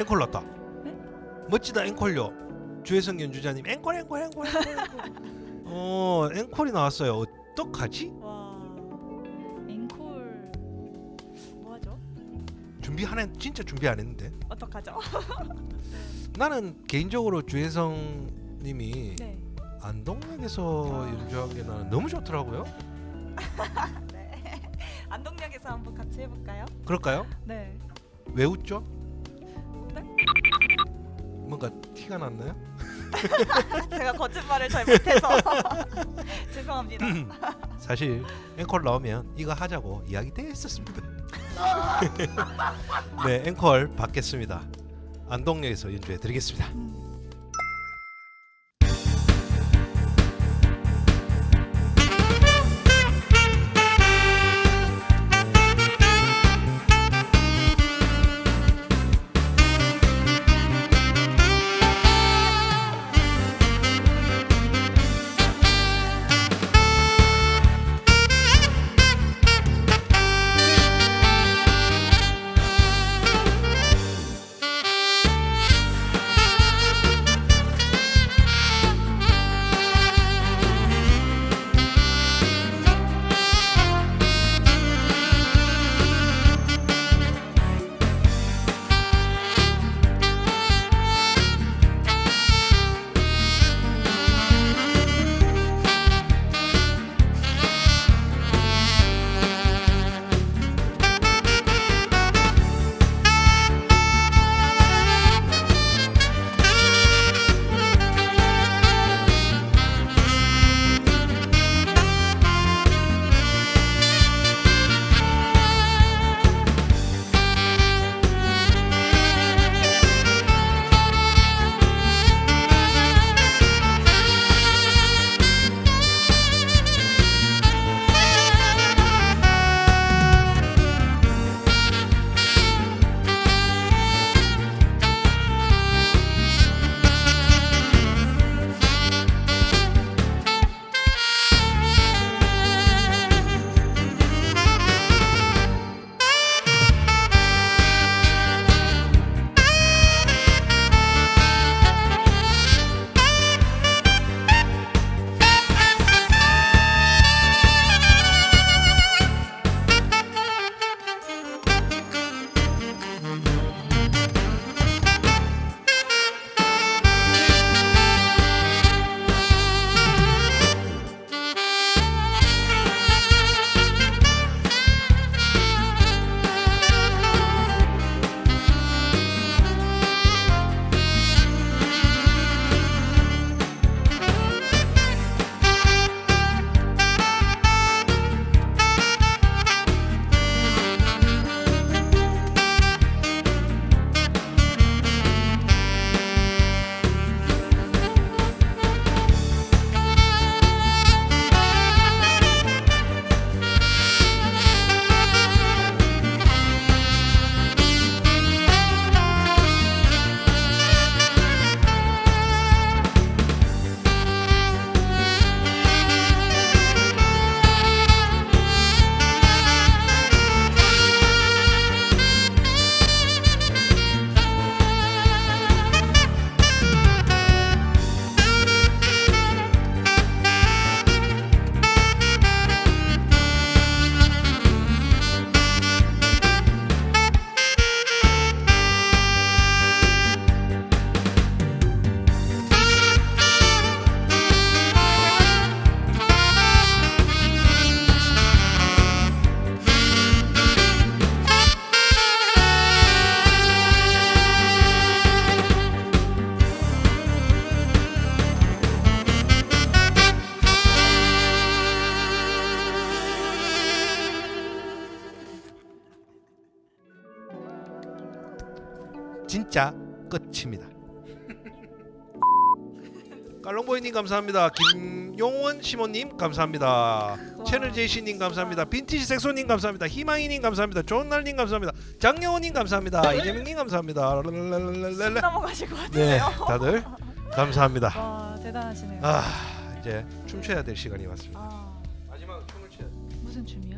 앵콜 났다. 네? 멋지다 앵콜요. 주혜성 연주자님 앵콜 앵콜 앵콜 앵콜. 어 앵콜이 나왔어요. 어떡하지? 와 앵콜 뭐하죠? 준비 안 했, 진짜 준비 안 했는데. 어떡하죠? 나는 개인적으로 주혜성님이 네. 안동역에서 아. 연주하기는 너무 좋더라고요. 네. 안동역에서 한번 같이 해볼까요? 그럴까요? 네. 왜 웃죠? 네? 뭔가 티가 났나요? 제가 거짓말을 잘 못해서 죄송합니다. 사실 앵콜 나오면 이거 하자고 이야기 됐었습니다. 네, 앵콜 받겠습니다. 안동역에서 연주해 드리겠습니다. 진짜 끝입니다. 깔롱보이님 감사합니다. 김용원 시모님 감사합니다. 채널 제이씨님 감사합니다. 빈티지 색소님 감사합니다. 희망이님 감사합니다. 좋은 날님 감사합니다. 장영호님 감사합니다. 이재명님 감사합니다. 넘어가실 것 네, 같아요. 다들 감사합니다. 와 대단하시네요. 아 이제 춤춰야 될 시간이 왔습니다. 아, 마지막 춤을 춰야 돼. 무슨 춤이요?